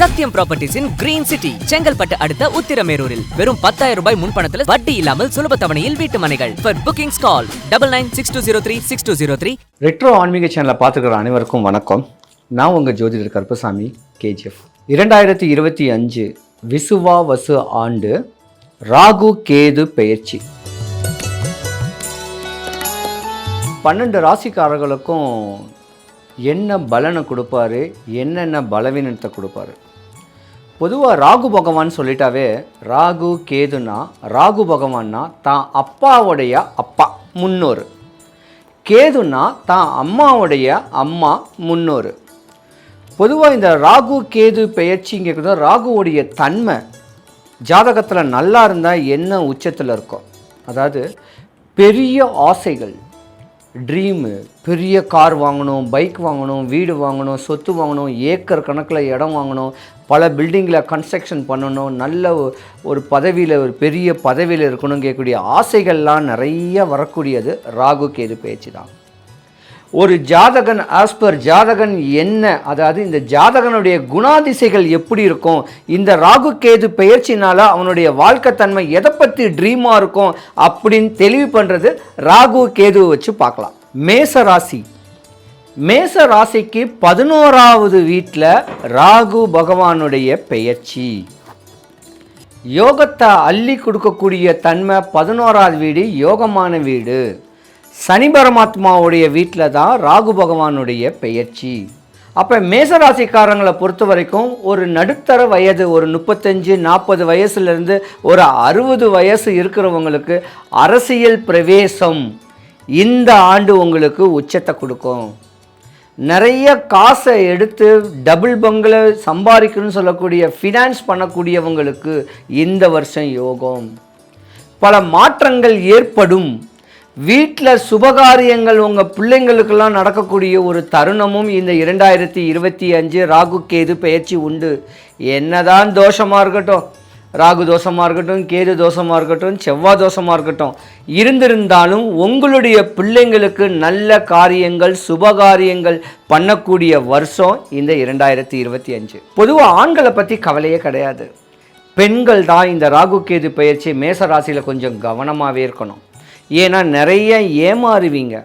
சத்யம் ப்ராப்பர்ட்டிஸின் green city Chengalpattu அடுத்த உத்திரமேரூரில். வெறும் பத்தாயிரம் ரூபாய் முன்பணத்தில் வட்டி இல்லாமல் சுலப தவணையில் வீட்டு மனைகள். For bookings call double nine six two zero three six two zero three retro ஆன்மீக சேனலை பார்த்துக்கிற அனைவருக்கும் வணக்கம். நான் உங்கள் ஜோதிடர் கருப்பசாமி கேஜிஎஃப் இரண்டாயிரத்தி இருபத்தி அஞ்சு விசுவா வசு ஆண்டு ராகு கேது பெயர்ச்சி. பன்னெண்டு ராசிக்காரர்களுக்கும் என்ன பலனை கொடுப்பாரு என்னென்ன பலவீனத்தை கொடுப்பாரு? பொதுவாக ராகு பகவான் சொல்லிட்டாவே ராகு கேதுனா ராகு பகவான்னா தான் அப்பாவுடைய அப்பா முன்னோர். கேதுனா தான் அம்மாவுடைய அம்மா முன்னோர். பொதுவாக இந்த ராகு கேது பெயர்ச்சிங்கிறது ராகுவுடைய தன்மை ஜாதகத்தில் நல்லா இருந்தால் என்ன உச்சத்தில் இருக்கும் அதாவது பெரிய ஆசைகள் ட்ரீமு பெரிய கார் வாங்கணும் பைக் வாங்கணும் வீடு வாங்கணும் சொத்து வாங்கணும் ஏக்கர் கணக்கில் இடம் வாங்கணும் பல பில்டிங்கில் கன்ஸ்ட்ரக்ஷன் பண்ணணும் நல்ல ஒரு பதவியில் ஒரு பெரிய பதவியில் இருக்கணும் கேட்கக்கூடிய ஆசைகள்லாம் நிறைய வரக்கூடியது ராகு கேது பேச்சு தான் ஒரு ஜாதகன் ஆஸ் பர் ஜாதகன் என்ன? அதாவது இந்த ஜாதகனுடைய குணாதிசைகள் எப்படி இருக்கும்? இந்த ராகு கேது பெயர்ச்சினால அவனுடைய வாழ்க்கை தன்மை எதை பற்றி ட்ரீமாக இருக்கும்? அப்படின்னு தெளிவு பண்ணுறது ராகு கேதுவை வச்சு பார்க்கலாம். மேச ராசி. மேச ராசிக்கு பதினோராவது வீட்டில் ராகு பகவானுடைய பெயர்ச்சி. யோகத்தை அள்ளி கொடுக்கக்கூடிய தன்மை பதினோராவது வீடு யோகமான வீடு. சனி பரமாத்மாவுடைய வீட்டில் தான் ராகு பகவானுடைய பெயர்ச்சி. அப்போ மேசராசிக்காரங்களை பொறுத்த வரைக்கும் ஒரு நடுத்தர வயது ஒரு முப்பத்தஞ்சு நாற்பது வயசுலேருந்து ஒரு அறுபது வயசு இருக்கிறவங்களுக்கு அரசியல் பிரவேசம் இந்த ஆண்டு உங்களுக்கு உச்சத்தை கொடுக்கும். நிறைய காசை எடுத்து டபுள் பங்கள சம்பாதிக்கணும்னு சொல்லக்கூடிய ஃபினான்ஸ் பண்ணக்கூடியவங்களுக்கு இந்த வருஷம் யோகம். பல மாற்றங்கள் ஏற்படும். வீட்டில் சுபகாரியங்கள் உங்கள் பிள்ளைங்களுக்கெல்லாம் நடக்கக்கூடிய ஒரு தருணமும் இந்த இரண்டாயிரத்தி இருபத்தி அஞ்சு ராகு கேது பயிற்சி உண்டு. என்னதான் தோஷமாக இருக்கட்டும் ராகு தோஷமாக இருக்கட்டும் கேது தோஷமாக இருக்கட்டும் செவ்வாய் தோஷமாக இருக்கட்டும் இருந்திருந்தாலும் உங்களுடைய பிள்ளைங்களுக்கு நல்ல காரியங்கள் சுபகாரியங்கள் பண்ணக்கூடிய வருஷம் இந்த இரண்டாயிரத்தி இருபத்தி அஞ்சு. பொதுவாக ஆண்களை பற்றி கவலையே கிடையாது. பெண்கள் தான் இந்த ராகு கேது பயிற்சி மேச ராசியில் கொஞ்சம் கவனமாகவே இருக்கணும். ஏன்னா நிறைய ஏமாறுவீங்க.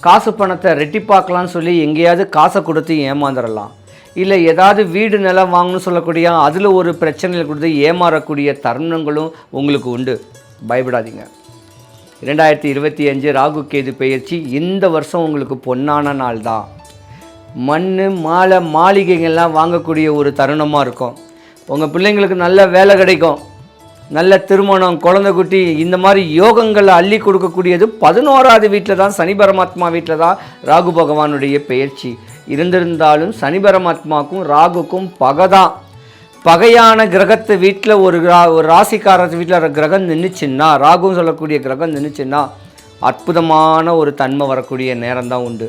காசு பணத்தை ரெட்டிப்பாக்கலாம்னு சொல்லி எங்கேயாவது காசை கொடுத்து ஏமாந்துடலாம் இல்லை ஏதாவது வீடு நிலம் வாங்கணும்னு சொல்லக்கூடிய அதில் ஒரு பிரச்சனையில் கொடுத்து ஏமாறக்கூடிய தருணங்களும் உங்களுக்கு உண்டு. பயப்படாதீங்க. இரண்டாயிரத்தி இருபத்தி அஞ்சு ராகு கேது பயிற்சி இந்த வருஷம் உங்களுக்கு பொன்னான நாள் தான். மண் மாலை மாளிகைகள்லாம் வாங்கக்கூடிய ஒரு தருணமாக இருக்கும். உங்கள் பிள்ளைங்களுக்கு நல்ல வேலை கிடைக்கும். நல்ல திருமணம் குழந்தை குட்டி இந்த மாதிரி யோகங்களை அள்ளி கொடுக்கக்கூடியது பதினோராவது வீட்டில் தான் சனி பரமாத்மா வீட்டில் தான் ராகு பகவானுடைய பெயர்ச்சி. இருந்திருந்தாலும் சனி பரமாத்மாவுக்கும் ராகுக்கும் பகை தான். பகையான கிரகத்து வீட்டில் ஒரு ரா ஒரு ராசிக்காரத்து வீட்டில் கிரகம் நின்றுச்சுன்னா ராகுன்னு சொல்லக்கூடிய கிரகம் நின்றுச்சுன்னா அற்புதமான ஒரு தன்மை வரக்கூடிய நேரம் தான் உண்டு.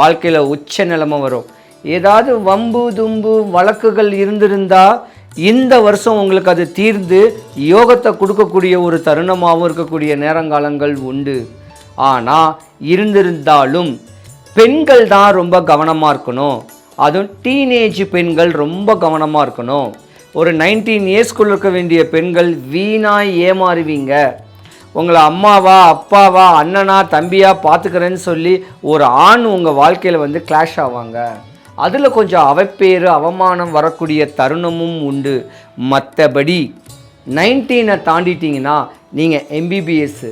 வாழ்க்கையில் உச்ச நிலைமை வரும். ஏதாவது வம்பு தும்பு வழக்குகள் இருந்திருந்தால் இந்த வருஷம் உங்களுக்கு அது தீர்ந்து யோகத்தை கொடுக்கக்கூடிய ஒரு தருணமாகவும் இருக்கக்கூடிய நேரங்காலங்கள் உண்டு. ஆனால் இருந்திருந்தாலும் பெண்கள் தான் ரொம்ப கவனமாக இருக்கணும். அதுவும் டீனேஜ் பெண்கள் ரொம்ப கவனமாக இருக்கணும். ஒரு நைன்டீன் இயர்ஸ்க்குள்ள இருக்க வேண்டிய பெண்கள் வீணாக ஏமாறுவீங்க. உங்களை அம்மாவா அப்பாவா அண்ணனா தம்பியாக பார்த்துக்கிறேன்னு சொல்லி ஒரு ஆண் உங்கள் வாழ்க்கையில் வந்து கிளாஷ் ஆவாங்க. அதில் கொஞ்சம் அவப்பேறு அவமானம் வரக்கூடிய தருணமும் உண்டு. மற்றபடி நைன்டீனை தாண்டிட்டீங்கன்னா நீங்கள் எம்பிபிஎஸ்ஸு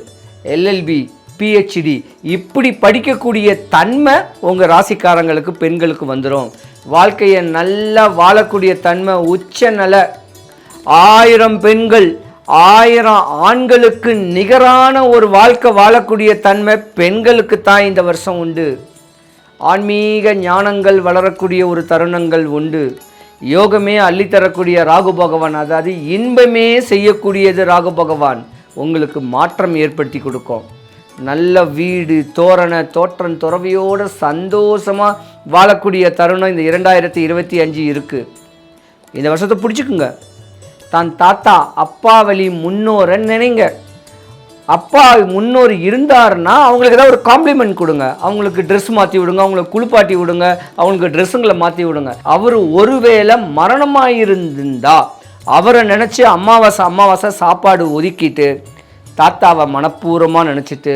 எல்எல்பி பிஹெச்டி இப்படி படிக்கக்கூடிய தன்மை உங்கள் ராசிக்காரங்களுக்கு பெண்களுக்கு வந்துடும் வாழ்க்கையை நல்லா வாழக்கூடிய தன்மை உச்ச நல. ஆயிரம் பெண்கள் ஆயிரம் ஆண்களுக்கு நிகரான ஒரு வாழ்க்கை வாழக்கூடிய தன்மை பெண்களுக்கு தான் இந்த வருஷம் உண்டு. ஆன்மீக ஞானங்கள் வளரக்கூடிய ஒரு தருணங்கள் உண்டு. யோகமே அள்ளித்தரக்கூடிய ராகு பகவான். அதாவது இன்பமே செய்யக்கூடியது ராகு பகவான். உங்களுக்கு மாற்றம் ஏற்படுத்தி கொடுக்கும். நல்ல வீடு தோரண தோற்றம் துறவியோட சந்தோஷமாக வாழக்கூடிய தருணம் இந்த இரண்டாயிரத்தி இருபத்தி அஞ்சு இருக்குது இந்த வருஷத்தை பிடிச்சிக்குங்க. தான் தாத்தா அப்பா வழி முன்னோரை நினைங்க. அப்பா முன்னோர் இருந்தாருன்னா அவங்களுக்கு ஏதாவது ஒரு காம்ப்ளிமெண்ட் கொடுங்க. அவங்களுக்கு ட்ரெஸ் மாற்றி விடுங்க அவங்களுக்கு குளிப்பாட்டி விடுங்க அவங்களுக்கு ட்ரெஸ்ஸுங்களை மாற்றி விடுங்க. அவர் ஒருவேளை மரணமாக இருந்திருந்தா அவரை நினச்சி அமாவாசை அமாவாசை சாப்பாடு ஒதுக்கிட்டு தாத்தாவை மனப்பூர்வமாக நினச்சிட்டு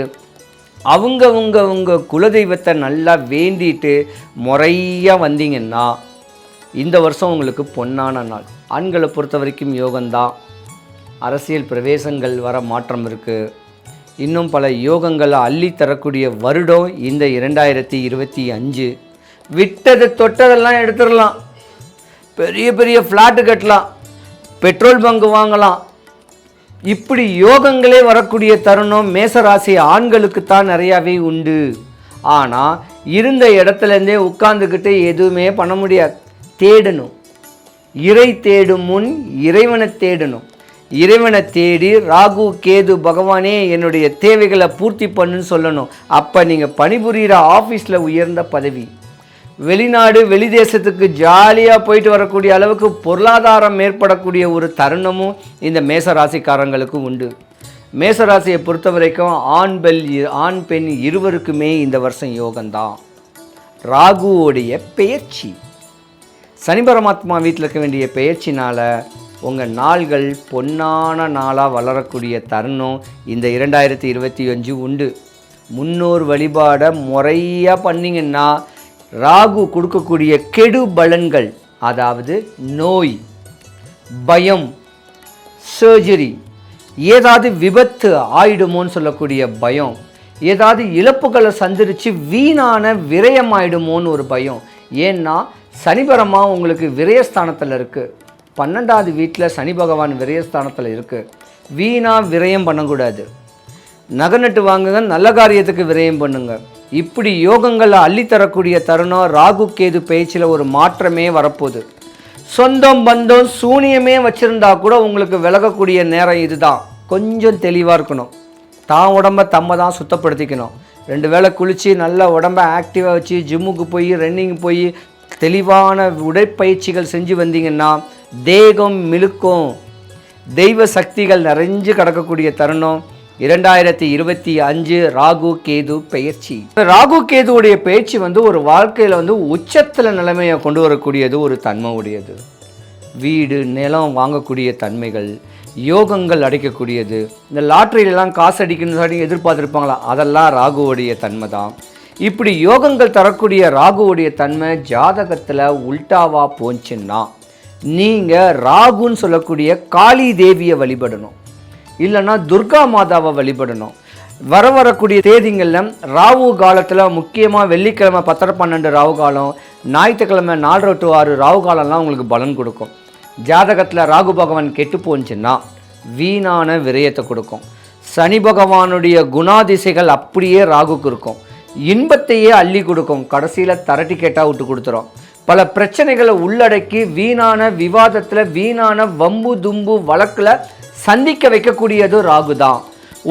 அவங்கவுங்கவங்க குலதெய்வத்தை நல்லா வேண்டிட்டு முறையாக வந்தீங்கன்னா இந்த வருஷம் உங்களுக்கு பொன்னான நாள். ஆண்களை பொறுத்த வரைக்கும் யோகம்தான். அரசியல் பிரவேசங்கள் வர மாற்றம் இருக்குது இன்னும் பல யோகங்களை அள்ளி தரக்கூடிய வருடம் இந்த இரண்டாயிரத்தி இருபத்தி அஞ்சு. விட்டது தொட்டதெல்லாம் எடுத்துடலாம். பெரிய பெரிய ஃப்ளாட்டு கட்டலாம். பெட்ரோல் பங்கு வாங்கலாம். இப்படி யோகங்களே வரக்கூடிய தருணம் மேசராசி ஆண்களுக்கு தான் நிறையாவே உண்டு. ஆனால் இருந்த இடத்துலேருந்தே உட்கார்ந்துக்கிட்டு எதுவுமே பண்ண முடியாது. தேடணும். இறை தேடும் முன் இறைவனை தேடணும். இறைவனை தேடி ராகு கேது பகவானே என்னுடைய தேவைகளை பூர்த்தி பண்ணுன்னு சொல்லணும். அப்போ நீங்கள் பணிபுரிகிற ஆஃபீஸில் உயர்ந்த பதவி. வெளிநாடு வெளி தேசத்துக்கு ஜாலியாக போயிட்டு வரக்கூடிய அளவுக்கு பொருளாதாரம் ஏற்படக்கூடிய ஒரு தருணமும் இந்த மேசராசிக்காரங்களுக்கு உண்டு. மேசராசியை பொறுத்த வரைக்கும் ஆண் பெல் ஆண் பெண் இருவருக்குமே இந்த வருஷம் யோகம்தான். ராகுவோடைய பெயர்ச்சி. சனி பரமாத்மா வீட்டில் இருக்க வேண்டிய பெயர்ச்சினால் உங்கள் நாள்கள் பொன்னான நாளாக வளரக்கூடிய தருணம் இந்த இரண்டாயிரத்தி இருபத்தி அஞ்சு உண்டு. முன்னோர் வழிபாடை முறையாக பண்ணிங்கன்னா ராகு கொடுக்கக்கூடிய கெடு பலன்கள் அதாவது நோய் பயம் சர்ஜரி ஏதாவது விபத்து ஆயிடுமோன்னு சொல்லக்கூடிய பயம் ஏதாவது இழப்புகளை சந்திரித்து வீணான விரயம் ஆயிடுமோன்னு ஒரு பயம். ஏன்னா சனிபரமாக உங்களுக்கு விரயஸ்தானத்தில் இருக்குது பன்னெண்டாவது வீட்டில் சனி பகவான் விரயஸ்தானத்தில் இருக்குது வீணாக விரயம் பண்ணக்கூடாது. நகை நட்டு வாங்குங்க நல்ல காரியத்துக்கு விரயம் பண்ணுங்க. இப்படி யோகங்களை அள்ளித்தரக்கூடிய தருணம் ராகு கேது பேச்சில் ஒரு மாற்றமே வரப்போகுது. சொந்தம் பந்தம் சூனியமே வச்சுருந்தா கூட உங்களுக்கு விலகக்கூடிய நேரம் இதுதான். கொஞ்சம் தெளிவாக இருக்கணும். தான் உடம்ப தம்ம தான் சுத்தப்படுத்திக்கணும். ரெண்டு வேளை குளித்து நல்ல உடம்ப ஆக்டிவாக வச்சு ஜிம்முக்கு போய் ரன்னிங் போய் தெளிவான உடற்பயிற்சிகள் செஞ்சு வந்தீங்கன்னா தேகம் மிளுக்கும் தெய்வ சக்திகள் நிறைஞ்சு கிடக்கக்கூடிய தருணம். இரண்டாயிரத்தி இருபத்தி அஞ்சு ராகு கேது பெயர்ச்சி. ராகு கேதுவுடைய பயிற்சி வந்து ஒரு வாழ்க்கையில் வந்து உச்சத்தில் நிலைமையை கொண்டு வரக்கூடியது ஒரு தன்மை உடையது வீடு நிலம் வாங்கக்கூடிய தன்மைகள் யோகங்கள் அடைக்கக்கூடியது. இந்த லாட்ரியிலலாம் காசு அடிக்கணும்னு சொல்லி எதிர்பார்த்துருப்பாங்களா? அதெல்லாம் ராகுவுடைய தன்மை தான் இப்படி யோகங்கள் தரக்கூடிய ராகுவுடைய தன்மை ஜாதகத்தில் உல்டாவா போச்சுன்னா நீங்கள் ராகுன்னு சொல்லக்கூடிய காளி தேவியை வழிபடணும். இல்லைன்னா துர்கா மாதாவை வழிபடணும். வர வரக்கூடிய தேதிங்களில் ராகு காலத்தில் முக்கியமாக வெள்ளிக்கிழமை பத்தரை பன்னெண்டு ராகு காலம் ஞாயிற்றுக்கிழமை நாலரை டு ஆறு ராகு காலம்லாம் உங்களுக்கு பலன் கொடுக்கும். ஜாதகத்தில் ராகு பகவான் கெட்டு போச்சுன்னா வீணான விரயத்தை கொடுக்கும். சனி பகவானுடைய குணாதிசைகள் அப்படியே ராகுக்கு இருக்கும். இன்பத்தையே அள்ளி கொடுக்கும். கடைசியில் தரட்டி கேட்டால் விட்டு கொடுத்துரும். பல பிரச்சனைகளை உள்ளடக்கி வீணான விவாதத்தில் வீணான வம்பு தும்பு வழக்கில் சந்திக்க வைக்கக்கூடியது ராகு தான்.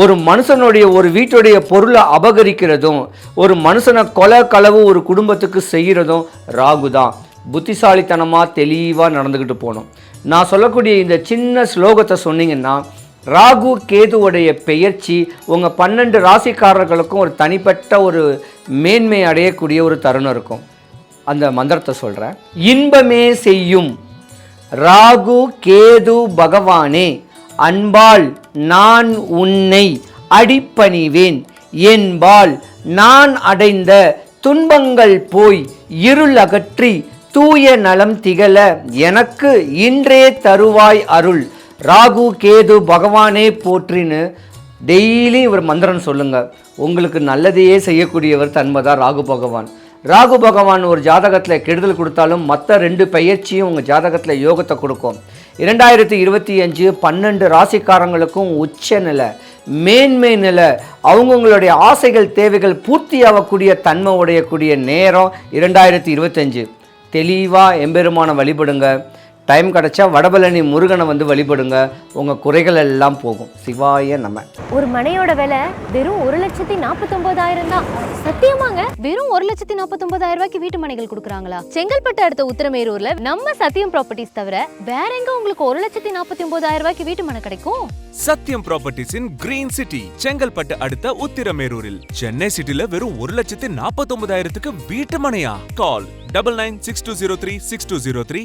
ஒரு மனுஷனுடைய ஒரு வீட்டுடைய பொருளை அபகரிக்கிறதும் ஒரு மனுஷனை கொலை களவு ஒரு குடும்பத்துக்கு செய்கிறதும் ராகு தான். புத்திசாலித்தனமாக தெளிவாக நடந்துக்கிட்டு போகணும். நான் சொல்லக்கூடிய இந்த சின்ன ஸ்லோகத்தை சொன்னீங்கன்னா ராகு கேதுவுடைய பெயர்ச்சி உங்கள் பன்னெண்டு ராசிக்காரர்களுக்கும் ஒரு தனிப்பட்ட ஒரு மேன்மை அடையக்கூடிய ஒரு தருணம் இருக்கும். அந்த மந்திரத்தை சொல்கிறேன் இன்பமே செய்யும் ராகு கேது பகவானே அன்பால் நான் உன்னை அடிப்பணிவேன். என்பால் நான் அடைந்த துன்பங்கள் போய் இருள் அகற்றி தூய நலம் திகழ எனக்கு இன்றே தருவாய் அருள். ராகு கேது பகவானே போற்றின்னு டெய்லி இவர் மந்திரம் சொல்லுங்கள் உங்களுக்கு நல்லதையே செய்யக்கூடியவர் தன்மைதான் ராகு பகவான். ராகு பகவான் ஒரு ஜாதகத்தில் கெடுதல் கொடுத்தாலும் மற்ற ரெண்டு பயிற்சியும் உங்கள் ஜாதகத்தில் யோகத்தை கொடுக்கும். இரண்டாயிரத்தி இருபத்தி அஞ்சு பன்னெண்டு ராசிக்காரங்களுக்கும் உச்ச நிலை மேன்மை நிலை அவங்கவுங்களுடைய ஆசைகள் தேவைகள் பூர்த்தியாகக்கூடிய தன்மை உடையக்கூடிய நேரம் இரண்டாயிரத்தி இருபத்தஞ்சு தெளிவாக எம்பெருமான வழிபடுங்க. டைம் கிடைச்சா வடபழனி முருகனை வந்து வழிபடுங்க. உங்கள் குறைகள் எல்லாம் போகும். சிவாய நம்ம ஒரு மனையோட விலை வெறும் ஒரு லட்சத்தி நாற்பத்தொன்பதாயிரம் தான். சத்தியமாங்க வெறும் ஒரு லட்சத்தி நாற்பத்தொன்பதாயிரம் ரூபாய்க்கு வீட்டு மனைகள் கொடுக்குறாங்களா? செங்கல்பட்டு அடுத்த உத்திரமேரூர்ல நம்ம சத்தியம் ப்ராப்பர்ட்டிஸ் தவிர வேற எங்க உங்களுக்கு ஒரு லட்சத்தி நாற்பத்தி ஒன்பதாயிரம் ரூபாய்க்கு வீட்டு மனை கிடைக்கும்? Satyam properties in green city Chengalpattu அடுத்த உத்திரமேரூரில். சென்னை சிட்டில வெறும் ஒரு லட்சத்தி நாற்பத்தி ஒன்பதாயிரத்துக்கு வீட்டு மனையா? Call double nine six two zero three six two zero three